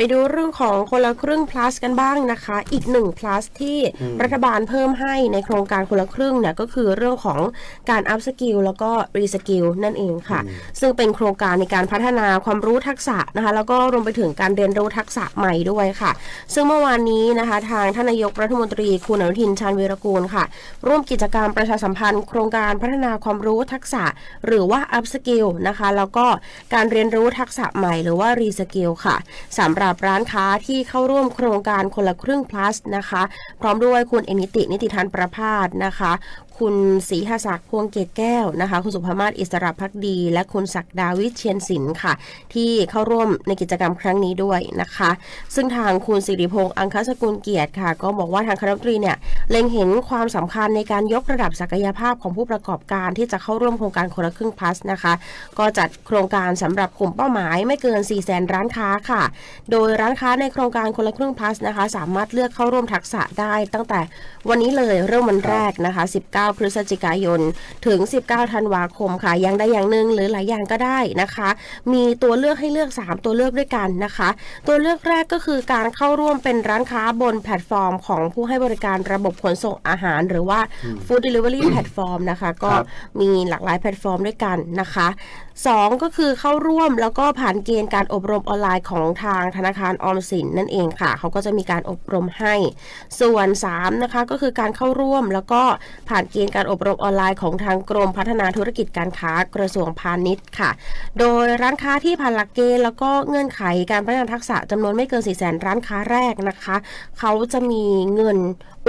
ไปดูเรื่องของคนละครึ่ง plus กันบ้างนะคะ อีกหนึ่ง plus ที่รัฐบาลเพิ่มให้ในโครงการคนละครึ่งเนี่ยก็คือเรื่องของการ up skill แล้วก็ re skill นั่นเองค่ะ ซึ่งเป็นโครงการในการพัฒนาความรู้ทักษะนะคะ แล้วก็รวมไปถึงการเรียนรู้ทักษะใหม่ด้วยค่ะ ซึ่งเมื่อวานนี้นะคะ ทางท่านนายกรัฐมนตรีคุณอนุทินชาญวีรกูลค่ะ ร่วมกิจกรรมประชาสัมพันธ์ โครงการพัฒนาความรู้ทักษะ หรือว่า up skill นะคะ แล้วก็การเรียนรู้ทักษะใหม่ หรือว่า re skill ค่ะสำหรับร้านค้าที่เข้าร่วมโครงการคนละครึ่ง plus นะคะ พร้อมด้วยคุณเอนิตินิติทันประพาสนะคะ คุณศรีหศักดิ์พวงเกตแก้วนะคะ คุณสุภามาศอิสระพักดี และคุณศักดาวิเชียนศิลป์ค่ะ ที่เข้าร่วมในกิจกรรมครั้งนี้ด้วยนะคะ ซึ่งทางคุณสิริพงษ์อังคสกุลเกียรติค่ะ ก็บอกว่าทางคณะรัฐมนตรีเนี่ยเล็งเห็นความสำคัญในการยกระดับศักยภาพของผู้ประกอบการที่จะเข้าร่วมโครงการคนละครึ่งพลัสนะคะ ก็จัดโครงการสำหรับกลุ่มเป้าหมายไม่เกิน 4 0 0 0 0 0ร้านค้าค่ะ โดยร้านค้าในโครงการคนละครึ่งพลัสนะคะ สามารถเลือกเข้าร่วมทักษะได้ตั้งแต่วันนี้เลยเริ่มวันแรกนะคะ 19พฤศจิกายน ถึง 19 ธันวาคมค่ะอย่างใดอย่างหนึ่งหรือหลายอย่างก็ได้นะคะ มีตัวเลือกให้เลือก 3 ตัวเลือกด้วยกันนะคะ ตัวเลือกแรกก็คือการเข้าร่วมเป็นร้านค้าบนแพลตฟอร์ม ของผู้ให้บริการระบบขนส่งอาหาร หรือว่า Food Delivery Platform นะคะ ก็ครับมีหลากหลายแพลตฟอร์มด้วยกันนะคะสองก็คือเข้าร่วมแล้วก็ผ่านเกณฑ์การอบรมออนไลน์ของทางธนาคารออมสินนั่นเองค่ะ เขาก็จะมีการอบรมให้ ส่วน3นะคะก็คือการเข้าร่วมแล้วก็ผ่านเกณฑ์การอบรมออนไลน์ของทางกรมพัฒนาธุรกิจการค้ากระทรวงพาณิชย์ค่ะ โดยร้านค้าที่ผ่านหลักเกณฑ์แล้วก็เงื่อนไขการพัฒนาทักษะจำนวนไม่เกิน4 0 0 0 0ร้านค้าแรกนะคะ เขาจะมีเงิน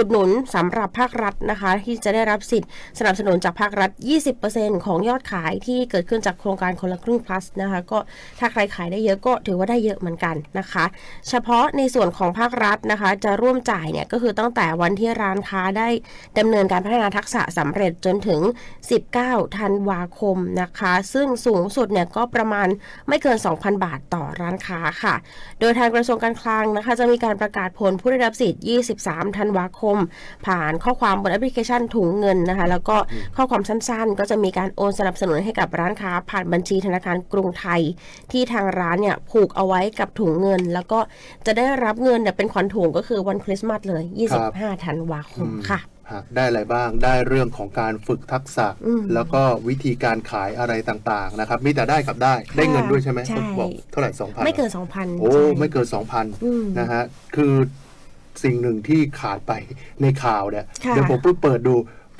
อุดหนุนสำหรับภาครัฐนะคะ ที่จะได้รับสิทธิ์สนับสนุนจากภาครัฐ 20%ของยอดขายที่เกิดขึ้นจากโครงการคนละครึ่ง plus นะคะ ก็ถ้าใครขายได้เยอะก็ถือว่าได้เยอะเหมือนกันนะคะ เฉพาะในส่วนของภาครัฐนะคะ จะร่วมจ่ายเนี่ยก็คือตั้งแต่วันที่ร้านค้าได้ดำเนินการพัฒนาทักษะสำเร็จจนถึง 19 ธันวาคมนะคะ ซึ่งสูงสุดเนี่ยก็ประมาณไม่เกิน 2,000 บาทต่อร้านค้าค่ะ โดยทางกระทรวงการคลังนะคะ จะมีการประกาศผลผู้ได้รับสิทธิ์ 23 ธันวาคม ผ่านข้อความบนแอปพลิเคชันถุงเงินนะคะ แล้วก็ข้อความสั้นๆ ก็จะมีการโอนสนับสนุนให้กับร้านค้า ผ่านบัญชีธนาคารกรุงไทย ที่ทางร้านเนี่ยผูกเอาไว้กับถุงเงิน แล้วก็จะได้รับเงินเนี่ยเป็นขวัญถุงก็คือวันคริสต์มาสเลย 25 ธันวาคมค่ะ ฮะได้อะไรบ้างได้เรื่องของการฝึกทักษะ อืม แล้วก็วิธีการขายอะไรต่างๆนะครับมีแต่ได้กับได้ได้เงินด้วยใช่ไหมใช่ต้องบอกเท่าไหร่สองพันไม่เกิน2,000โอ้ใช่ไม่เกินสองพันอืมนะฮะคือสิ่งหนึ่งที่ขาดไปในข่าวเนี่ยค่ะ เดี๋ยวผมเพิ่งเปิดดู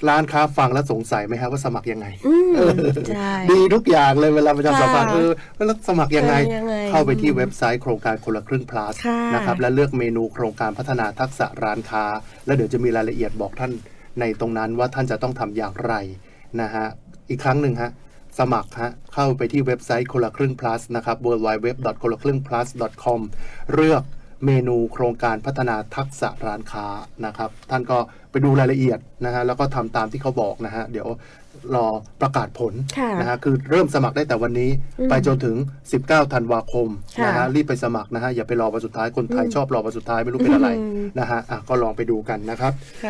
ร้านค้าฟังแล้วสงสัยไหมฮะว่าสมัครยังไงอืมเออใช่ ดีทุกอย่างเลยเวลาประชาสัมพันธ์ค่ะเออแล้วสมัครยังไง เออยังไงเข้าไปที่เว็บไซต์โครงการคนละครึ่ง plus ค่ะ นะครับและเลือกเมนูโครงการพัฒนาทักษะร้านค้า แล้วเดี๋ยวจะมีรายละเอียดบอกท่านในตรงนั้นว่าท่านจะต้องทำอย่างไรนะฮะอีกครั้งหนึ่งฮะสมัครฮะเข้าไปที่เว็บไซต์คนละครึ่ง plus นะครับ w w w คนละครึ่ง plus com เลือก เมนูโครงการพัฒนาทักษะร้านค้านะครับ ท่านก็ไปดูรายละเอียดนะฮะแล้วก็ทำตามที่เขาบอกนะฮะเดี๋ยวรอประกาศผลค่ะนะฮะคือเริ่มสมัครได้แต่วันนี้อืมไปจนถึง 19ธันวาคมค่ะนะฮะรีบไปสมัครนะฮะอย่าไปรอวันสุดท้ายคนไทยอืมชอบรอวันสุดท้ายไม่รู้เป็นอะไรอืมนะฮะอะก็ลองไปดูกันนะครับค่ะ